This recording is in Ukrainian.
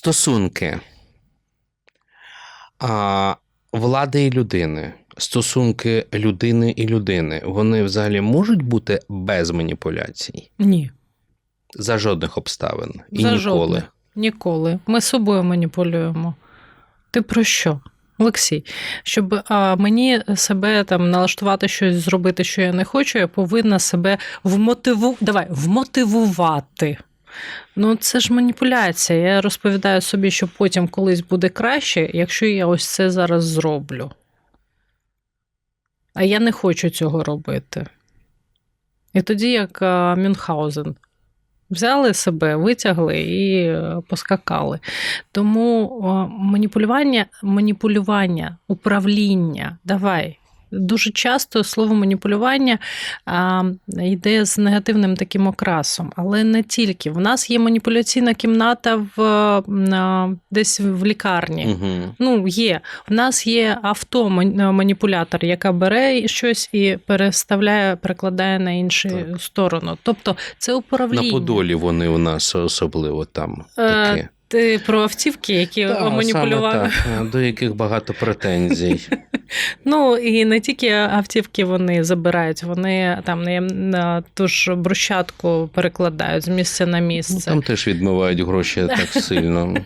Стосунки а, влади і людини. Стосунки людини і людини. Вони взагалі можуть бути без маніпуляцій Ні. за жодних обставин. І за ніколи. жодних. Ніколи. Ми собою маніпулюємо. Ти про що? Олексій, щоб а, мені себе там налаштувати щось зробити, що я не хочу, я повинна себе вмотиву... Давай, вмотивувати. Ну, це ж маніпуляція. Я розповідаю собі, що потім колись буде краще, якщо я ось це зараз зроблю. А я не хочу цього робити. І тоді, як а, Мюнхгаузен, взяли себе, витягли і е, поскакали. Тому маніпулювання, маніпулювання, управління, давай. Дуже часто слово маніпулювання а, йде з негативним таким окрасом, але не тільки. В нас є маніпуляційна кімната в, а, десь в лікарні. Угу. Ну, є. В нас є авто-маніпулятор, яка бере щось і переставляє, перекладає на іншу Так. сторону. Тобто це управління. На Подолі вони у нас особливо там Е, такі. Ти про автівки, які Та, маніпулювали. саме так, до яких багато претензій. Ну і не тільки автівки вони забирають, вони там не на ту ж брусчатку перекладають з місця на Ну, там теж відмивають гроші так сильно.